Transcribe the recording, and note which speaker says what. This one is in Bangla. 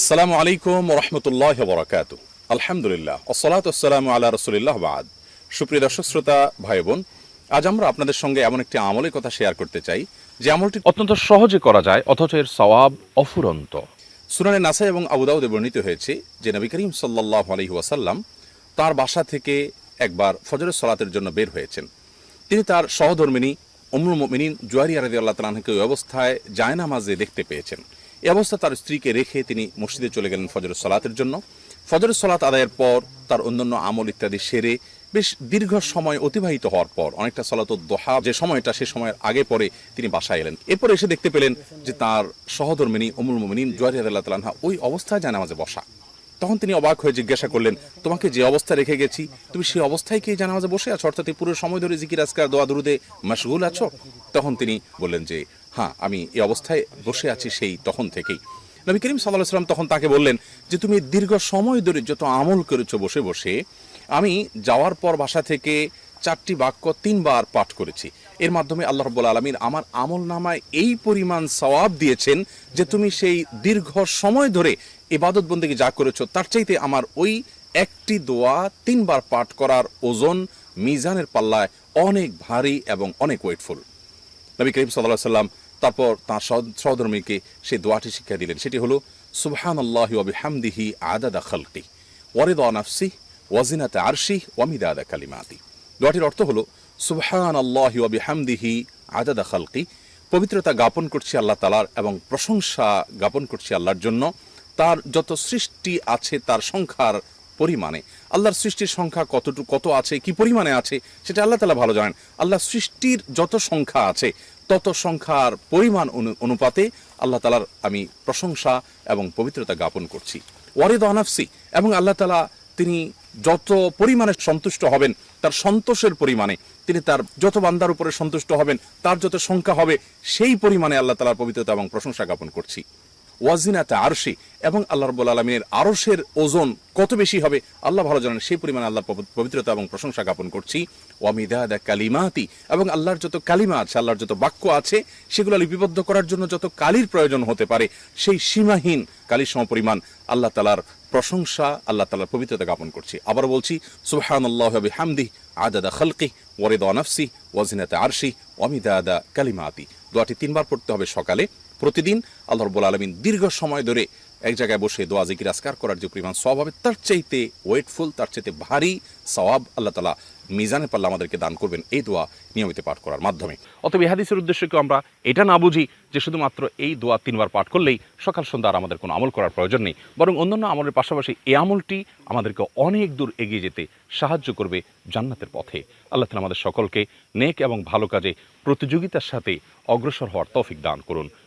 Speaker 1: আসসালামু আলাইকুম রহমতুল্লাহ বরাকাত আলহামদুলিল্লাহ। ওসলাত আসসালামু আল্লাহ রসুলিল্লাহ বাদ। সুপ্রিয় দর্শক, শ্রোতা, ভাই বোন, আজ আমরা আপনাদের সঙ্গে এমন একটি আমলের কথা শেয়ার করতে চাই, যে আমলটি
Speaker 2: অত্যন্ত সহজে করা যায়, অথচ এর সওয়াব অফুরন্ত।
Speaker 1: সুনানে নাসা এবং আবুদাউদে বর্ণিত হয়েছে যে নবী করিম সাল্লাহ আলহি ওয়াসাল্লাম তার বাসা থেকে একবার ফজরের সলাতের জন্য বের হয়েছেন। তিনি তার সহধর্মিনী অমরুল মিনীন জুয়ারি আরদি আল্লাহ তালাহকে ওই অবস্থায় জায়নামাজে দেখতে পেয়েছেন। এই অবস্থা তার স্ত্রীকে রেখে তিনি মসজিদে চলে গেলেন ফজরের সলাতের জন্য। ফজরের সলাত আদায়ের পর তার অন্যান্য আমল ইত্যাদি সেরে বেশ দীর্ঘ সময় অতিবাহিত হওয়ার পর, অনেকটা সলাত দোহা যে সময়টা সে সময়ের আগে পরে তিনি বাসায় এলেন। এরপর এসে দেখতে পেলেন যে তার সহধর্মিনী অমুল মোমিনিন জুয়ারি আল্লাহ তালাহা ওই অবস্থায় জানামাজে বসা। তখন তিনি অবাক হয়ে জিজ্ঞাসা করলেন, তোমাকে যে অবস্থা রেখে গেছি, তুমি সেই অবস্থায় কি জানামাজে বসে আছো? অর্থাৎ পুরো সময় ধরে জিকির, আজকার, দোয়া, দুরুদে মাসগুল আছো? তখন তিনি বললেন যে হ্যাঁ আমি এই অবস্থায় বসে আছি সেই তখন থেকেই। নবী করিম সাল্লাহ সাল্লাম তখন তাকে বললেন যে, তুমি দীর্ঘ সময় ধরে যত আমল করেছ বসে বসে, আমি যাওয়ার পর বাসা থেকে চারটি বাক্য তিনবার পাঠ করেছি। এর মাধ্যমে আল্লাহ রব্বুল আলমিন আমার আমল নামায় এই পরিমাণ সওয়াব দিয়েছেন যে, তুমি সেই দীর্ঘ সময় ধরে ইবাদত বন্দিকে যা করেছ, তার চাইতে আমার ওই একটি দোয়া তিনবার পাঠ করার ওজন মিজানের পাল্লায় অনেক ভারী এবং অনেক ওয়েটফুল। নবী করিম সাল্লাহ সাল্লাম তারপর তাঁর সহ- সহধর্মীকে সেই দোয়াটি শিক্ষা দিলেন। সেটি হলো সুবহান আল্লাহ হামদিহি আদাদা খালকি ওয়ারিদ নাফসি ওয়াজিনাতে আরশি ওয়ামিদাদা কালিমাতি। দোয়াটির অর্থ হলো সুবহান আল্লাহ হামদিহি আদাদা খালকি, পবিত্রতা জ্ঞাপন করছি আল্লাহ তালার এবং প্রশংসা জ্ঞাপন করছি আল্লাহর জন্য। তার যত সৃষ্টি আছে তার সংখ্যার পরিমাণে? আল্লাহর সৃষ্টির সংখ্যা কতটুকু কত আছে, কি পরিমাণে আছে, সেটা আল্লাহ তালা ভালো জানেন। আল্লাহ সৃষ্টির যত সংখ্যা আছে, তত সংখ্যার পরিমাণ অনু- অনুপাতে আল্লাহ তালার আমি প্রশংসা এবং পবিত্রতা জ্ঞাপন করছি। ওয়ারিদ আনাফসি এবং আল্লাহ তালা তিনি যত পরিমাণে সন্তুষ্ট হবেন, তার সন্তোষের পরিমাণে, তিনি তার যত বান্দার উপরে সন্তুষ্ট হবেন, তার যত সংখ্যা হবে, সেই পরিমাণে আল্লাহ তালার পবিত্রতা এবং প্রশংসা জ্ঞাপন করছি। ওয়াজিনাতে আরশি এবং আল্লাহ রব্বুল আলমীর আরশের ওজন কত বেশি হবে? আল্লাহ ভালো জানেন, সেই পরিমাণে আল্লাহ পবিত্রতা এবং প্রশংসা জ্ঞাপন করছি। ওয়ামিদাদা কালিমাতি এবং আল্লাহর যত কালিমা আছে, আল্লাহর যত বাক্য আছে, সেগুলো লিপিবদ্ধ করার জন্য যত কালির প্রয়োজন হতে পারে, সেই সীমাহীন কালির সমপরিমাণ আল্লাহ তালার প্রশংসা, আল্লাহ তালার পবিত্রতা জ্ঞাপন করছি। আবার বলছি সুবহান আল্লাহ হামদি আদাদা খালকি ওয়ারিদ নাফসি ওয়াজিনাতে আরশি ওয়ামিদাদা কালিমাতি। দোয়াটি তিনবার পড়তে হবে সকালে। প্রতিদিন আল্লাহ রব্বুল আলমিন দীর্ঘ সময় ধরে এক জায়গায় বসে দোয়া, জিকির আসকার করার যে পরিমাণ সওয়াব হবে, তার চাইতে ওয়েটফুল, তার চাইতে ভারী সওয়াব আল্লাহ তালা মিজানে পাল্লা আমাদেরকে দান করবেন এই দোয়া নিয়মিত পাঠ করার মাধ্যমে।
Speaker 2: অতএব এই হাদিসের উদ্দেশ্যে কেউ আমরা এটা না বুঝি যে শুধুমাত্র এই দোয়া তিনবার পাঠ করলেই সকাল সন্ধ্যা আর আমাদের কোনো আমল করার প্রয়োজন নেই, বরং অন্যান্য আমলের পাশাপাশি এই আমলটি আমাদেরকে অনেক দূর এগিয়ে যেতে সাহায্য করবে জান্নাতের পথে। আল্লাহ তালা আমাদের সকলকে নেক এবং ভালো কাজে প্রতিযোগিতার সাথে অগ্রসর হওয়ার তৌফিক দান করুন।